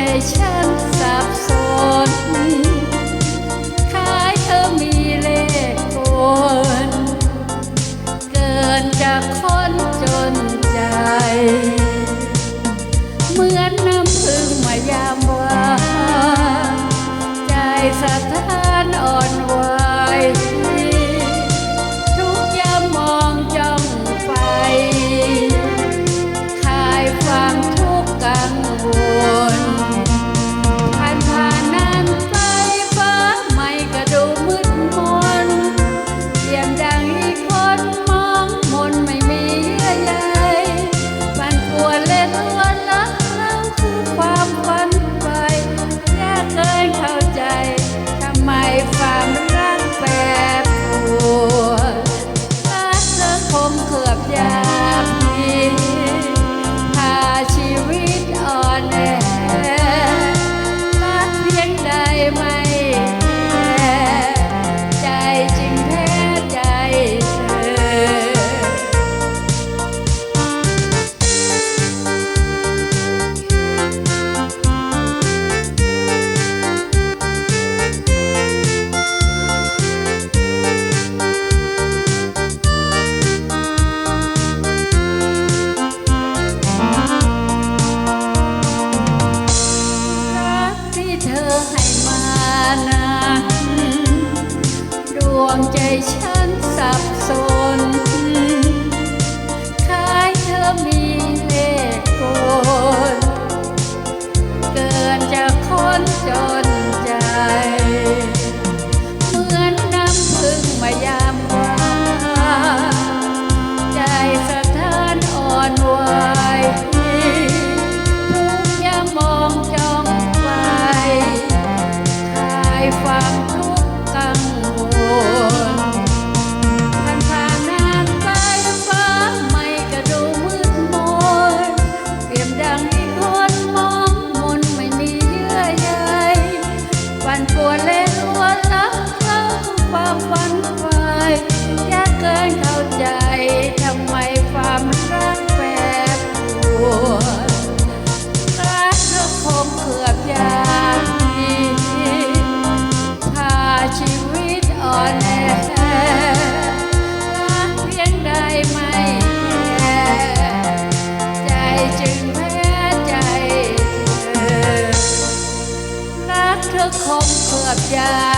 ใจฉันสับสนคล้ายเธอมีเลขกลเกินจากคนจนใจ เหมือนน้ำพึ่งมายามว่า ใจสะท้านอ่อน shine.